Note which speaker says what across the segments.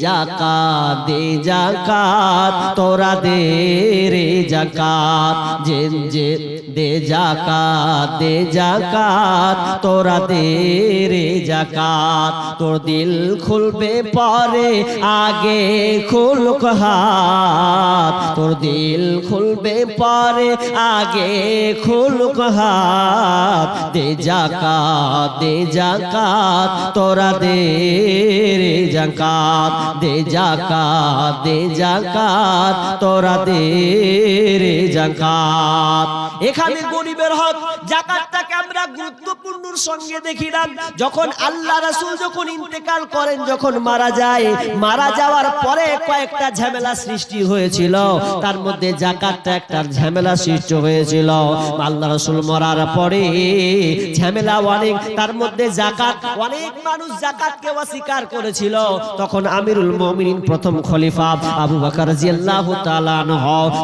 Speaker 1: জাকাত দে জাকাত তোরা দে রে জাকাত যে যে দে জাকাত দে জাকাত তোরা দে রে জাকাত তোর দিল খুলবে পরে, আগে খুলক হাত। তোর দিল খুলবে পরে, আগে খুলক হাত। দে জাকাত দে জাকাত, তোরা দে রে জাকাত, দে জাকাত দে জাকাত, তোরা দে রে জাকাত। এখানে গরিবের হক, জাকাতটাকে আমরা গুরুত্বপূর্ণর সঙ্গে দেখি না যখন আল্লাহ রাসূল যখন ইন্তেকাল করেন, যখন মারা যায়, মারা যাওয়ার পরে কয়েকটা ঝামেলা সৃষ্টি হয়েছিল। তার মধ্যে জাকাতটা একটা ঝামেলা সৃষ্টি হয়েছিল। আল্লাহ রাসূল মরার পরে ঝামেলা অনেক, তার মধ্যে জাকাত, অনেক মানুষ জাকাতকে অস্বীকার করেছিল। তখন আমিরুল মুমিনিন প্রথম খলিফা আবু বকর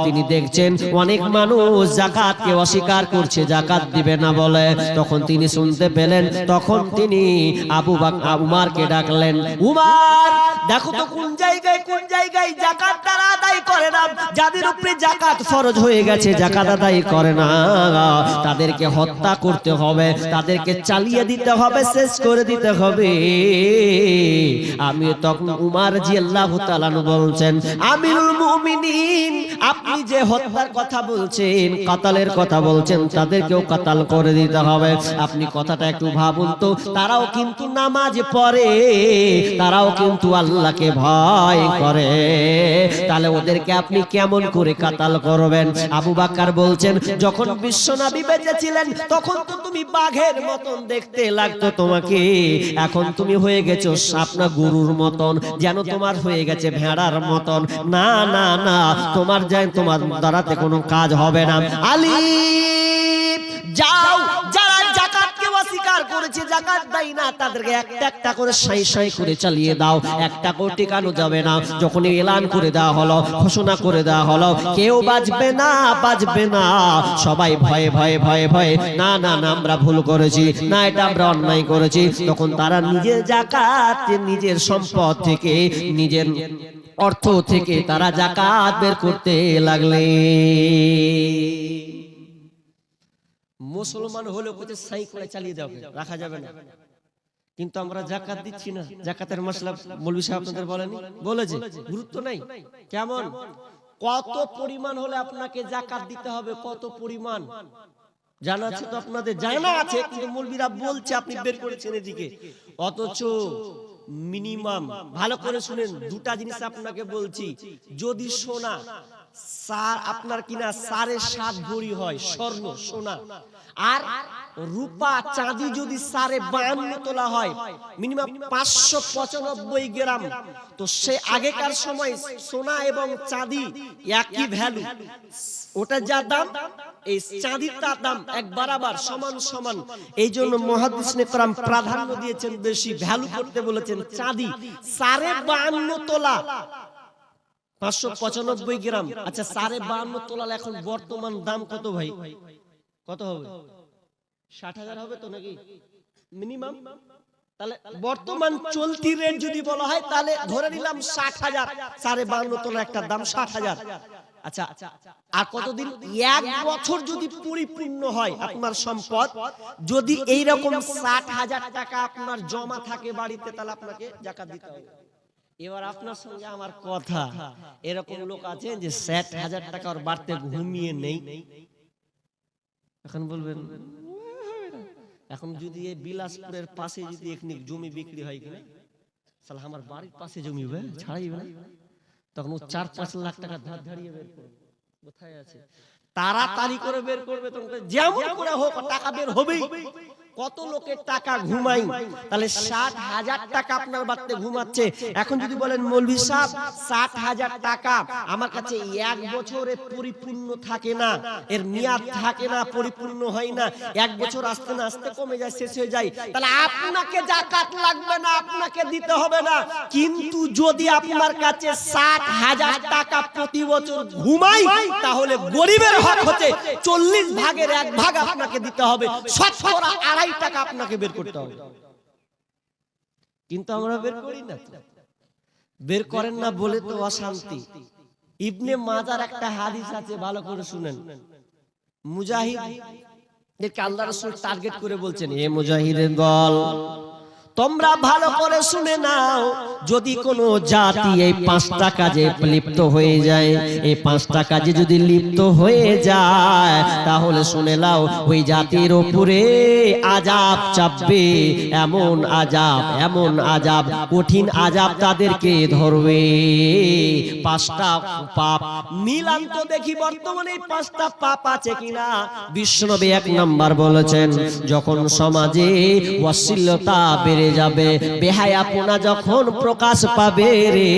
Speaker 1: তিনি দেখছেন অনেক মানুষ জাকাতকে অস্বীকার করছে, জাকাত দিবে না বলে। তখন তিনি শুনতে পেলেন, তখন তিনি আবু বকর উমারকে ডাকলেন, উমার, দেখো তো কোন জায়গায় কোন জায়গায় জাকাত তারা আদায় করে না? যাদের উপরে জাকাত ফরজ হয়ে গেছে, জাকাত আদায় করে না। তাদেরকে হত্যা করতে হবে, তাদেরকে চালিয়ে দিতে হবে, শেষ করে দিতে হবে। আমি তখন উমার জি আল্লাহ বলছেন, আমিরুল মুমিনিন, আপনি যে হত্যার কথা বলছেন, কাতালের কথা বলছেন, তাদেরকেও কাতাল করে দিতে হবে। আপনি কথাটা একটু ভাবুন তো, তারাও কিন্তু নামাজ পড়ে, তারাও কিন্তু আল্লাহকে ভয় করে। তাহলে ওদেরকে আপনি কেমন করে কাতাল করবেন? আবু বাক্কার বলছেন, যখন বিশ্বনবী বেঁচে ছিলেন তখন তো তুমি বাঘের মতন দেখতে লাগতো তোমাকে। এখন তুমি হয়ে গেছো আপনার গরুর মতন, যেন তোমার হয়ে গেছে ভেড়ার মতন। না না না, তোমার যাই তোমার দ্বারাতে কোনো কাজ হবে না। আলী যাও যারা জাকাতকে করেছে, জাকাত দেয় না, তাদেরকে একটা একটা করে সাই সাই করে চালিয়ে দাও, একটা করে টিকানো যাবে না। যখন এলান করে দেওয়া হলো, ঘোষণা করে দেওয়া হলো, কেউ বাঁচবে না বাঁচবে না। সবাই ভয়ে ভয়ে ভয়ে ভয়ে, না না না, আমরা ভুল করেছি, না, এটা আমরা অন্যায় করেছি। তখন তারা নিজের জাকাত, নিজের সম্পদ থেকে, নিজের অর্থ থেকে তারা জাকাত বের করতে লাগলে। মুসলমান হলে কোথায় সাই করে চালিয়ে যাবে রাখা যাবে না। কিন্তু আমরা জাকাত দিচ্ছি না। জাকাতের মশলা মৌলভী সাহেব আপনাদের বলেনি? বলেছে। গুরুত্ব নাই? কেমন? কত পরিমাণ হলে আপনাকে জাকাত দিতে হবে, কত পরিমাণ? জানা আছে তো আপনাদের? জানা আছে, কিন্তু মৌলবীরা বলছে, আপনি বের করেছেন এদিকে অথচ মিনিমাম। ভালো করে শুনেন, দুটা জিনিস আপনাকে বলছি। যদি সোনা, সার, আপনার কিনা সাড়ে সাত ভরি হয়, স্বর্ণ, সোনা। আর রূপা চাঁদি যদি সাড়ে বায়ান্ন তোলা হয় মিনিমাম পাঁচশো পঁচানব্বই গ্রাম, তো সে আগেকার সময় সোনা এবং চাঁদি একই ভ্যালু ওটা যা দাম? এই চাঁদির তার দাম এক বারাবার সমান সমান। এই জন্য মহাদিস নেকরাম প্রাধান্য দিয়েছেন, বেশি ভ্যালু করতে বলেছেন চাঁদি সাড়ে বায়ান্ন তোলা। পাঁচশো পঁচানব্বই গ্রাম। আচ্ছা সাড়ে বাহান্ন তোলাল এখন বর্তমান দাম কত ভাই? কত হবে? ষাট হাজার হবে তো নাকি? মিনিমাম তাহলে বর্তমান চলতি রেট যদি বলা হয় তাহলে ধরে নিলাম ষাট হাজার সাড়ে বাহান্ন তোলা একটা দাম ষাট হাজার। আচ্ছা আর কতদিন? এক বছর যদি পরিপূর্ণ হয় আপনার সম্পদ যদি এইরকম ষাট হাজার টাকা আপনার জমা থাকে বাড়িতে তাহলে আপনাকে জাকাত দিতে হবে। এবার আপনার সঙ্গে আমার কথা। এরকম লোক আছে যে ষাট হাজার টাকা ওর বাড়তে ঘুমিয়ে নেই। এখন বলবেন এখন যদি এই বিলাসপুরের পাশে যদি একনিক জমি বিক্রি হয় কিনা তাহলে আমার বাড়ির পাশে জমি হবে? ছাড়াইবে না? তখন ও চার পাঁচ লাখ টাকা ধার ধারিয়ে বের করবে। কোথায় আছে? তাড়াতাড়ি করে বের করবে তখন যেমন করে হোক টাকা বের হবেই। কত লোকের টাকা ঘুমাই? তাহলে ষাট হাজার টাকা আপনার বাড়িতে ঘুমাচ্ছে। এখন যদি বলেন, মৌলভী সাহেব, ষাট হাজার টাকা আমার কাছে এক বছরে পরিপূর্ণ থাকে না, এর মেয়াদ থাকে না, পরিপূর্ণ হয় না, এক বছর আসতে না আসতে কমে যায়, শেষ হয়ে যায়। তাহলে আপনাকে জাকাত লাগবে না, আপনাকে দিতে হবে না। কিন্তু যদি আপনার কাছে ষাট হাজার টাকা প্রতি বছর ঘুমাই, তাহলে গরিবের হক হচ্ছে চল্লিশ ভাগের এক ভাগ আপনাকে দিতে হবে। শতকরা আড়াই টাকা আপনাকে বের করতে হবে। কিন্তু আমরা বের করি না বের করেন না বলে তো অশান্তি। ইবনে মাজার একটা হাদিস আছে, ভালো করে শুনেন। মুজাহিদ আল্লাহ রসুল টার্গেট করে বলছেন, এ মুজাহিদের দল, তোমরা ভালো করে শুনে নাও যদি কোনো জাতি এই পাঁচটা কাজে লিপ্ত হয়ে যায়, এই পাঁচটা কাজে যদি লিপ্ত হয়ে যায়, তাহলে শুনে নাও, ওই জাতির ওপরে আজাব চাপবে, এমন আজাব এমন আজাব কঠিন আজাব তাদেরকে ধরবে। পাঁচটা পাপ, মিলান তো দেখি বর্তমানে পাঁচটা পাপ আছে কিনা। বিশ্বনবী এক নাম্বার বলেছেন, যখন সমাজে অশ্লীলতা বেড়ে যাবে, বেহায়াপনা যখন প্রকাশ পাবে রে।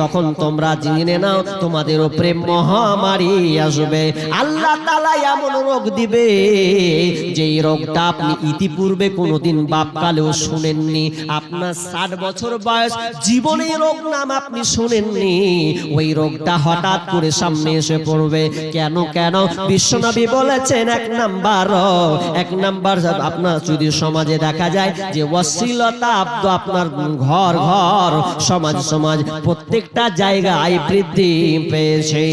Speaker 1: তখন তোমরা জেনে নাও, তোমাদের উপরে মহামারী আসবে। আল্লাহ তাআলা এমন রোগ দিবে, যেই রোগটা আপনি ইতিপূর্বে কোনোদিন বাপকালেও শুনেননি। আপনার ষাট বছর বয়স, জীবনে রোগ নাম আপনি শুনেননি। ওই রোগটা হঠাৎ করে সামনে এসে পড়বে। কেন কেন? বিশ্বনবী বলেছেন, এক নাম্বার এক নাম্বার আপনার যদি সমাজে দেখা যায় যে অশ্লীলতা, আপনার ঘর ঘর সমাজ সমাজ প্রত্যেকটা জায়গায় বৃদ্ধি পেয়েছে।